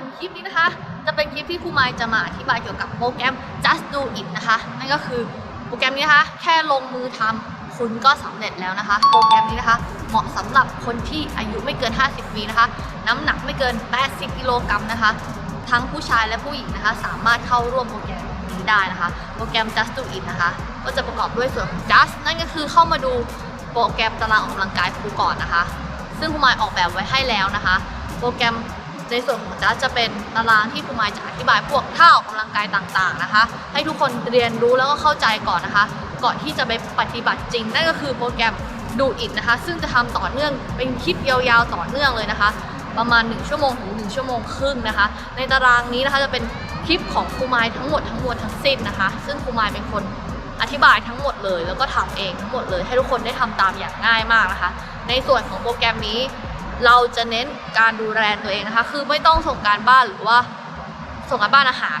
วนคลิปนี้นะคะ จะเป็นคลิปที่ครูไมค์จะมาอธิบายเกี่ยวกับโปรแกรม just do it นะคะ นั่นก็คือโปรแกรมนี้นะคะ แค่ลงมือทำคุณก็สำเร็จแล้วนะคะ โปรแกรมนี้นะคะ เหมาะสำหรับคนที่อายุไม่เกิน 50 ปีนะคะ น้ำหนักไม่เกิน 80 กิโลกรัมนะคะ ทั้งผู้ชายและผู้หญิงนะคะ สามารถเข้าร่วมโปรแกรมนี้ได้นะคะ โปรแกรม just do it นะคะ ก็จะประกอบด้วยส่วนของ just นั่นก็คือเข้ามาดูโปรแกรมตารางออกกำลังกายครูก่อนนะคะ ซึ่งครูไมค์ออกแบบไว้ให้แล้วนะคะ โปรแกรม ในส่วนของจัสจะเป็นตารางที่ครูไมค์จะอธิบายพวกท่าออกกำลังกายต่างๆนะคะ ให้ทุกคนเรียนรู้แล้วก็เข้าใจก่อนนะคะ ก่อนที่จะไปปฏิบัติจริงนั่นก็คือโปรแกรมดูอิดนะคะ ซึ่งจะทำต่อเนื่องเป็นคลิปยาวๆต่อเนื่องเลยนะคะ ประมาณ 1 ชั่วโมงถึง1ชั่วโมงครึ่งนะคะ ในตารางนี้นะคะจะเป็นคลิปของครูไมค์ทั้งหมดทั้งมวลทั้งสิ้นนะคะ ซึ่งครูไมค์เป็นคนอธิบายทั้งหมดเลย แล้วก็ทำเองทั้งหมดเลยให้ทุกคนได้ทำตามอย่างง่ายมากนะคะ ในส่วนของโปรแกรมนี้ เราจะเน้นการดูแลตัวเองนะคะ คือไม่ต้องส่งการบ้านหรือว่าส่งการบ้านอาหาร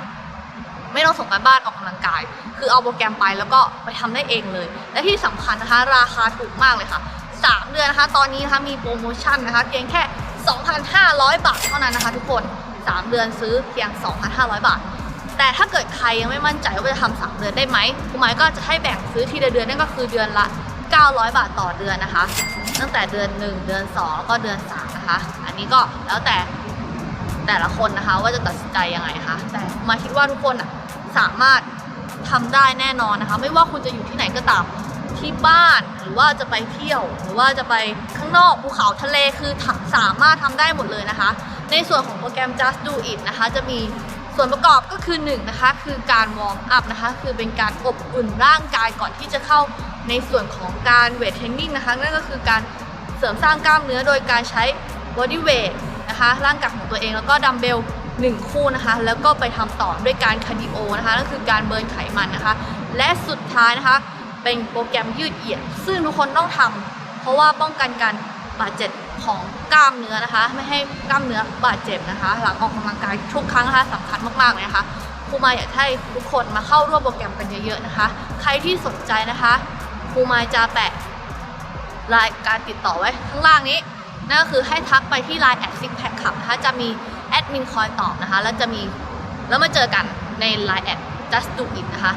ไม่ต้องส่งการบ้านออกกำลังกาย คือเอาโปรแกรมไปแล้วก็ไปทำได้เองเลย และที่สำคัญนะคะ ราคาถูกมากเลยค่ะ 3 เดือนนะคะ ตอนนี้นะคะมีโปรโมชั่นนะคะเพียงแค่ 2,500 บาทเท่านั้นนะคะทุกคน 3 เดือนซื้อเพียง 2,500 บาท แต่ถ้าเกิดใครยังไม่มั่นใจว่าจะทำสามเดือนได้ไหมคุณหมายก็จะให้แบ่งซื้อทีละเดือนนั่นก็คือเดือนละ 900 บาทต่อเดือนนะคะ ตั้งแต่เดือน 1 เดือน 2 แล้วก็เดือน 3 นะคะ อันนี้ก็แล้วแต่แต่ละคนนะคะว่าจะตัดสินใจยังไงคะแต่มาคิดว่าทุกคนอะสามารถทำได้แน่นอนนะคะ ไม่ว่าคุณจะอยู่ที่ไหนก็ตามที่บ้านหรือว่าจะไปเที่ยว หรือว่าจะไปข้างนอกภูเขาทะเลคือสามารถทำได้หมดเลยนะคะ ในส่วนของโปรแกรม just do it นะคะ จะมีส่วนประกอบก็คือ1นะคะคือการวอร์มอัพนะคะ คือเป็นการอบอุ่นร่างกายก่อนที่จะเข้า ในส่วนของการเวทเทรนนิ่งนะคะนั่นก็คือการเสริมสร้างกล้ามเนื้อโดยการใช้ body weight นะคะร่างกายของตัวเองแล้วก็ดัมเบล1 คู่นะคะ แล้วก็ไปทำต่อด้วยการคาร์ดิโอนะคะนั่นคือการเบิร์นไขมันนะคะ และสุดท้ายนะคะ เป็นโปรแกรมยืดเหยียด ซึ่งทุกคนต้องทำเพราะว่าป้องกันการบาดเจ็บของกล้ามเนื้อนะคะ ไม่ให้กล้ามเนื้อบาดเจ็บนะคะ หลังออกกำลังกายทุกครั้งนะคะสำคัญมากๆเลยนะคะครูมาอยากให้ทุกคนมาเข้าร่วมโปรแกรมกันเยอะๆนะคะ ใครที่สนใจนะคะ ครูมาจะแปะรายการติดต่อไว้ข้างล่างนี้ นั่นก็คือให้ทักไปที่ Line แอดซิกแพคขับนะคะจะมีแอดมินคอยตอบนะคะ แล้วจะมีแล้วมาเจอกันใน Line แอด just do it นะคะ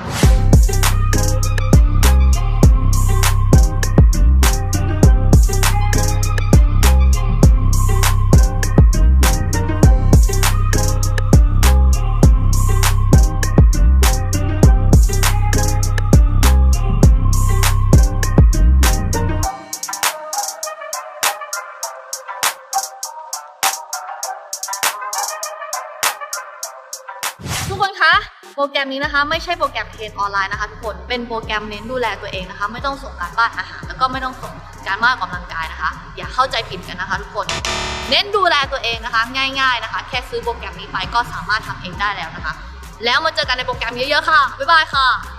ทุกคนคะโปรแกรมนี้นะคะ ไม่ใช่โปรแกรมเทรนออนไลน์นะคะทุกคนเป็นโปรแกรมเน้นดูแลตัวเองนะคะ ไม่ต้องส่งการบ้านอาหารแล้วก็ไม่ต้องส่งการบ้านออกกำลังกายนะคะ อย่าเข้าใจผิดกันนะคะทุกคน เน้นดูแลตัวเองนะคะ ง่ายๆนะคะ แค่ซื้อโปรแกรมนี้ไปก็สามารถทำเองได้แล้วนะคะ แล้วมาเจอกันในโปรแกรมเยอะๆค่ะบ๊ายบายค่ะ